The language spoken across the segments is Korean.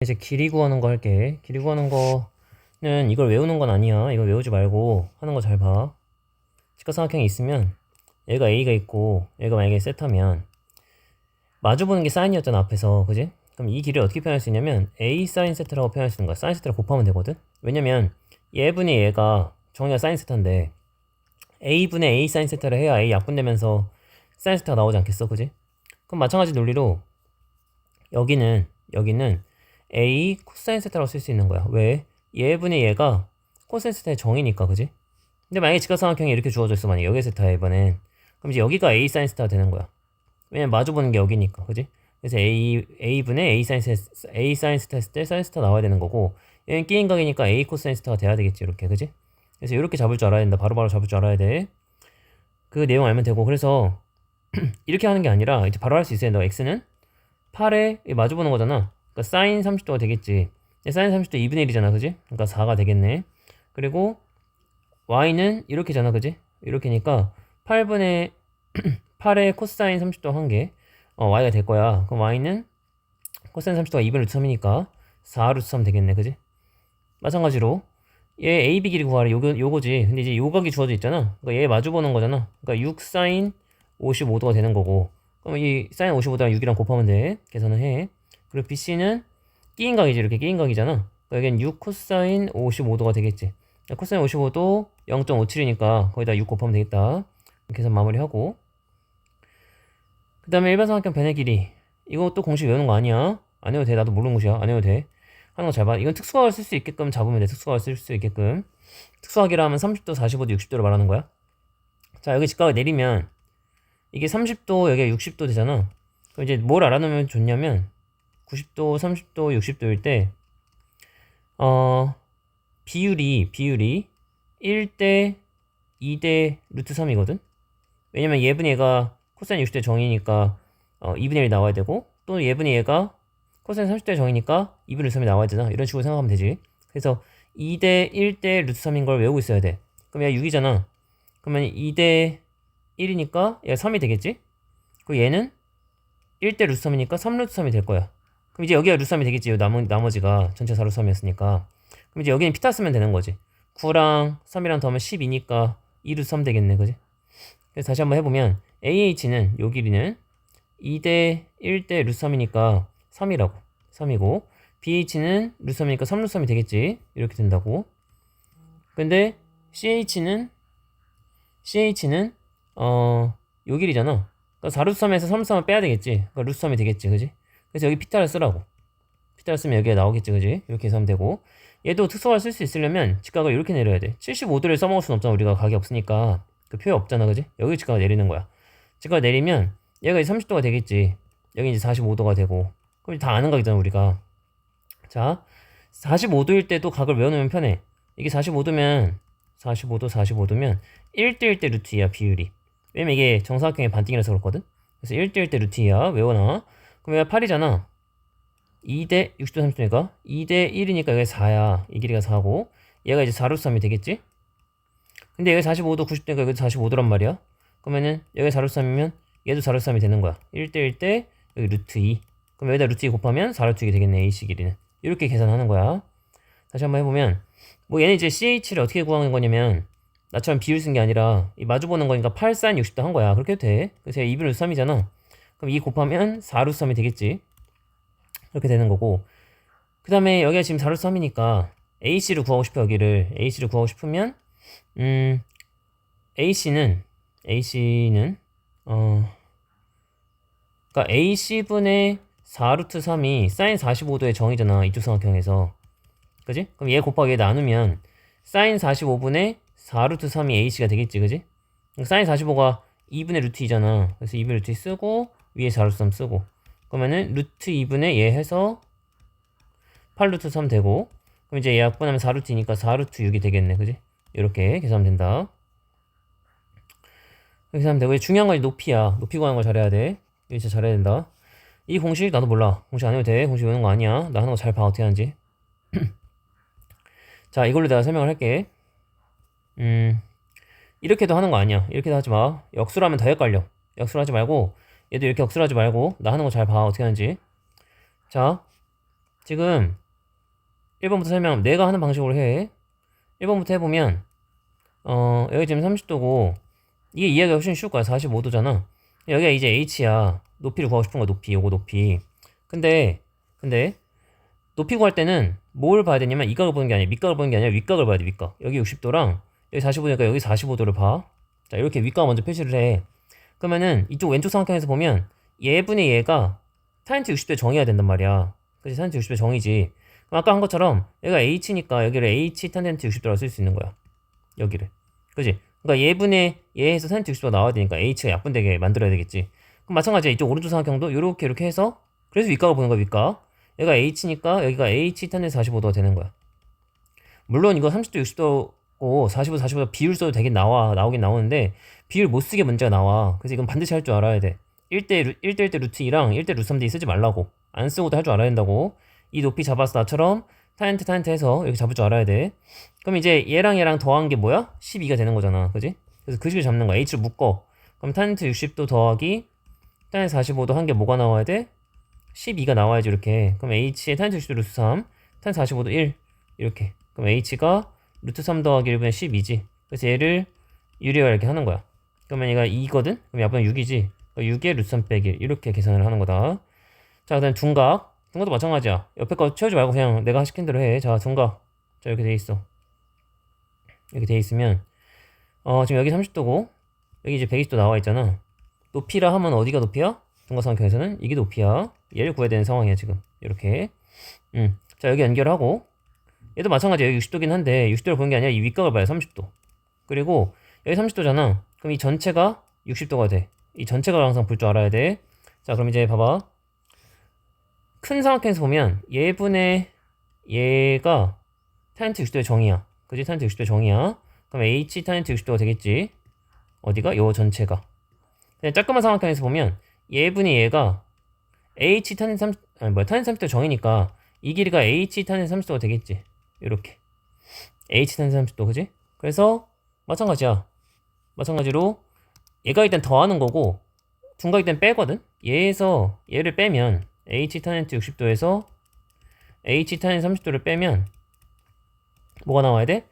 이제 길이 구하는 거 할게. 길이 구하는 거는 이걸 외우는 건 아니야. 이거 외우지 말고 하는 거 잘 봐. 직각삼각형이 있으면 얘가 A가 있고 얘가 만약에 세타면 마주보는 게 사인이었잖아 앞에서 그지? 그럼 이 길이를 어떻게 표현할 수 있냐면 A 사인 세타라고 표현할 수 있는 거야. 사인 세타를 곱하면 되거든. 왜냐면 얘분이 얘가 정의가 사인 세타인데 A분의 A 사인 세타를 해야 A 약분되면서 사인 세타가 나오지 않겠어, 그지? 그럼 마찬가지 논리로 여기는 여기는 A 코사인 세타라고 쓸 수 있는 거야. 왜? 얘분의 얘가 코사인 세타의 정이니까, 그지? 근데 만약에 직각삼각형이 이렇게 주어져 있어, 만약에 여기 세타야 이번엔 그럼 이제 여기가 A 사인 세타가 되는 거야. 왜냐면 마주 보는 게 여기니까, 그지? 그래서 A A분의 A 사인 세타 A 사인 세타 때 사인 세타 나와야 되는 거고 얘는 끼인 각이니까 A 코사인 세타가 돼야 되겠지, 이렇게, 그지? 그래서 이렇게 잡을 줄 알아야 된다. 바로바로 잡을 줄 알아야 돼. 그 내용 알면 되고 그래서 이렇게 하는 게 아니라 이제 바로 할 수 있어요. 너 x는 8에 마주 보는 거잖아. 그러니까 사인 30도가 되겠지. 사인 30도 2분의 1이잖아, 그지? 그러니까 4가 되겠네. 그리고 y는 이렇게잖아, 그지? 이렇게니까 8분의 8의 코사인 30도 한 개, 어, y가 될 거야. 그럼 y는 코사인 30도가 2분의 루트 3이니까 4 루트 3 되겠네, 그지? 마찬가지로 얘 a, b 길이 구하래. 요거, 요거지. 근데 이제 요각이 주어져 있잖아. 그러니까 얘 마주 보는 거잖아. 그러니까 6 사인 55도가 되는 거고. 그럼 이 사인 55도랑 6이랑 곱하면 돼. 계산을 해. 그리고 BC는 끼인 각이지. 이렇게 끼인 각이잖아. 그러니까 여기는 6 코사인 55도가 되겠지. 코사인 55도 0.57이니까 거기다 6 곱하면 되겠다. 계산 마무리하고. 그 다음에 일반 삼각형 변의 길이. 또 공식 외우는 거 아니야. 안 해도 돼. 나도 모르는 것이야. 안 해도 돼. 하는 거 잘 봐. 이건 특수각을 쓸 수 있게끔 잡으면 돼. 특수각을 쓸 수 있게끔. 특수각이라 하면 30도, 45도, 60도를 말하는 거야. 자, 여기 직각을 내리면 이게 30도, 여기가 60도 되잖아. 그럼 이제 뭘 알아놓으면 좋냐면 90도, 30도, 60도일 때 어, 비율이 비율이 1대 2대 루트 3이거든. 왜냐면 예분이 얘가 코사인 60대 정이니까 어, 2분의 1이 나와야 되고 또 예분이 얘가 코사인 30대 정이니까 2분의 루트 3이 나와야 되나? 이런 식으로 생각하면 되지. 그래서 2대 1대 루트 3인 걸 외우고 있어야 돼. 그럼 얘가 6이잖아. 그러면 2대 1이니까 얘가 3이 되겠지? 그리고 얘는 1대 루트 3이니까 3 루트 3이 될 거야. 그럼 이제 여기가 루트 3이 되겠지. 나머, 나머지가 전체 4 루트 3이었으니까. 그럼 이제 여기는 피타 쓰면 되는 거지. 9랑 3이랑 더하면 12니까 2 루트 3 되겠네. 그지? 그래서 다시 한번 해보면 AH는 요 길이는 2대 1대 루트 3이니까 3이라고. 3이고 BH는 루트 3이니까 3 루트 3이 되겠지. 이렇게 된다고. 근데 CH는 CH는 어, 요 길이잖아. 그러니까 4 루트 3에서 3 루트 3을 빼야 되겠지. 그러니까 루트 3이 되겠지. 그지? 그래서 여기 피타를 쓰라고. 피타를 쓰면 여기가 나오겠지. 그지? 이렇게 해서 하면 되고. 얘도 특수각을 쓸수 있으려면 직각을 이렇게 내려야 돼. 75도를 써먹을 순 없잖아. 우리가 각이 없으니까. 그 표현 없잖아. 그지? 여기 직각을 내리는 거야. 직각을 내리면 얘가 이제 30도가 되겠지. 여기 이제 45도가 되고. 그럼 다 아는 각이잖아. 우리가. 자, 45도일 때도 각을 외워놓으면 편해. 이게 45도면 45도 45도면 1대 1 대 루트 2야 비율이. 왜냐면 이게 정사각형의 반띵이라서 그렇거든. 그래서 1대 1 대 루트 2야 외워놔. 얘가 8이잖아. 2대 60도 30도니까 2대 1이니까 여기 4야. 이 길이가 4고 얘가 이제 4 루트 3이 되겠지? 근데 여기 45도 90도니까 여기도 45도란 말이야. 그러면은 여기 4 루트 3이면 얘도 4 루트 3이 되는 거야. 1대 1대 여기 루트 2. 그럼 여기다 루트 2 곱하면 4 루트 2이 되겠네. AC 길이는. 이렇게 계산하는 거야. 다시 한번 해보면 뭐 얘는 이제 CH를 어떻게 구하는 거냐면 나처럼 비율 쓴 게 아니라 이 마주 보는 거니까 8 사인 60도 한 거야. 그렇게 돼. 그래서 2분의 루트 3이잖아. 그럼 2 곱하면 4 루트 3이 되겠지. 그렇게 되는 거고. 그 다음에 여기가 지금 4 루트 3이니까 AC를 구하고 싶어 여기를. AC를 구하고 싶으면 음 AC는 AC는 어 그러니까 AC분의 4 루트 3이 사인 45도의 정이잖아. 이쪽 삼각형에서. 그지? 그럼 얘 곱하기 얘 나누면 사인 45분의 4 루트 3이 AC가 되겠지, 그지? 사인 45가 2분의 루트 2잖아. 그래서 2분의 루트 2 쓰고 위에 4 루트 3 쓰고 그러면은 루트 2분의 얘 해서 8 루트 3 되고 그럼 이제 얘 약분하면 4 루트 2니까 4 루트 6이 되겠네, 그지? 이렇게 계산하면 된다. 이렇게 하면 되고 중요한 건 높이야. 높이 구하는 걸 잘해야 돼. 이거 진짜 잘해야 된다. 이 공식 나도 몰라. 공식 안 해도 돼. 공식 외우는 거 아니야. 나 하는 거 잘 봐. 어떻게 하는지. 자, 이걸로 내가 설명을 할게. 음, 이렇게도 하는 거 아니야. 이렇게도 하지 마. 역수로 하면 더 헷갈려. 역수로 하지 말고, 얘도 이렇게 역수로 하지 말고, 나 하는 거 잘 봐. 어떻게 하는지. 자, 지금 1번부터 설명 내가 하는 방식으로 해. 1번부터 해보면 어 여기 지금 30도고 이게 이해가 훨씬 쉬울 거야. 45도잖아. 여기가 이제 h야. 높이를 구하고 싶은 거야 높이. 요거 높이. 근데 근데 높이 구할 때는 뭘 봐야 되냐면 이각을 보는 게 아니라 밑각을 보는 게 아니라 윗각을 봐야 돼 윗각. 여기 60도랑 여기 45도니까 여기 45도를 봐 자 이렇게 윗각 먼저 표시를 해 그러면은 이쪽 왼쪽 삼각형에서 보면 얘분의 얘가 타인트 60도에 정의해야 된단 말이야. 그치? 타인트 60도에 정의지. 그럼 아까 한 것처럼 얘가 h니까 여기를 h 탄젠트 60도라고 쓸 수 있는 거야. 여기를. 그지 그러니까 얘분의 얘에서 탄젠트 60도가 나와야 되니까 h가 약분되게 만들어야 되겠지. 그럼 마찬가지야. 이쪽 오른쪽 삼각형도 요렇게 이렇게 해서 그래서 윗각을 보는 거야 윗각 얘가 h니까 여기가 h 탄젠트 45도가 되는 거야. 물론 이거 30도 60도 고45 45도 비율 써도 되긴 나와 나오긴 나오는데 비율 못 쓰게 문제가 나와. 그래서 이건 반드시 할 줄 알아야 돼. 1대 1대 1대 루트 2랑 1대 루트 3대 2 쓰지 말라고. 안 쓰고도 할 줄 알아야 된다고. 이 높이 잡아서 나처럼 타인트 타인트 해서 이렇게 잡을 줄 알아야 돼. 그럼 이제 얘랑 얘랑 더한 게 뭐야? 12가 되는 거잖아. 그지? 그래서 그 식을 잡는 거야. H를 묶어. 그럼 타인트 60도 더하기 타인트 45도 한 게 뭐가 나와야 돼? 12가 나와야지 이렇게. 그럼 h의 타인트 60도 루트 3 타인트 45도 1 이렇게. 그럼 h가 루트 3 더하기 1분의 12지. 그래서 얘를 유리화 이렇게 하는 거야. 그러면 얘가 2거든? 그럼 약분은 6이지? 6에 루트 3 빼기 1 이렇게 계산을 하는 거다. 자 그 다음 둔각. 둔각도 마찬가지야. 옆에 거 채우지 말고 그냥 내가 시킨 대로 해 자 둔각. 자 이렇게 돼 있어. 이렇게 돼 있으면 어 지금 여기 30도고 여기 이제 120도 나와 있잖아. 높이라 하면 어디가 높이야? 둔각 삼각형에서는 이게 높이야. 얘를 구해야 되는 상황이야 지금. 이렇게. 음 자 여기 연결하고 얘도 마찬가지야 여기 60도긴 한데 60도를 보는 게 아니라 이 윗각을 봐요 30도. 그리고 여기 30도잖아. 그럼 이 전체가 60도가 돼 이 전체가 항상 볼 줄 알아야 돼 자 그럼 이제 봐봐. 큰 삼각형에서 보면 얘분의 얘가 타인트 60도의 정의야. 그지? 타인트 60도의 정의야. 그럼 h 타인트 60도가 되겠지? 어디가? 요 전체가. 그냥 조그만 삼각형에서 보면 얘분이 얘가 h 탄 30, 아니 뭐야 탄 30도 정이니까 이 길이가 h 탄 30도가 되겠지 이렇게. H 탄 30도 그지? 그래서 마찬가지야. 마찬가지로 얘가 일단 더하는 거고 둔각일 땐 빼거든? 얘에서 얘를 빼면 h 탄젠트 60도에서 h 탄젠트 30도를 빼면 뭐가 나와야 돼?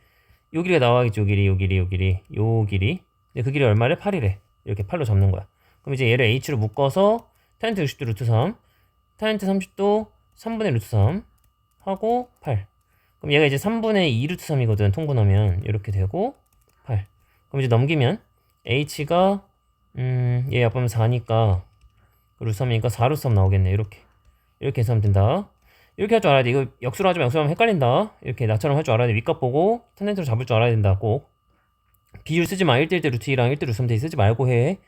요 길이가 나와야겠지 요 길이 요 길이 요 길이 요 길이. 근데 그 길이 얼마래? 8이래. 이렇게 8로 잡는 거야. 그럼 이제 얘를 h로 묶어서 탄젠트 60도 루트 3 탄젠트 30도 3분의 루트 3 하고 8 그럼 얘가 이제 3분의 2 루트 3이거든 통분하면. 이렇게 되고 8 그럼 이제 넘기면 h가 음 얘 약분하면 4니까 루트 3이니까 4 루트 3 나오겠네. 이렇게. 이렇게 해서 하면 된다. 이렇게 할 줄 알아야 돼. 이거 역수로 하지 마 역수로 하면 헷갈린다. 이렇게 나처럼 할 줄 알아야 돼. 윗값 보고 탄젠트로 잡을 줄 알아야 된다 꼭. 비율 쓰지 마. 1대1 대 루트 2랑 1대 루트 3 대2 쓰지 말고 해.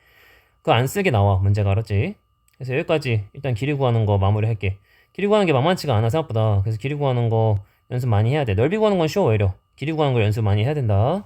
그거 안 쓰게 나와 문제가. 알았지? 그래서 여기까지 일단 길이 구하는 거 마무리 할게. 길이 구하는 게 만만치가 않아 생각보다. 그래서 길이 구하는 거 연습 많이 해야 돼. 넓이 구하는 건 쉬워 오히려. 길이 구하는 걸 연습 많이 해야 된다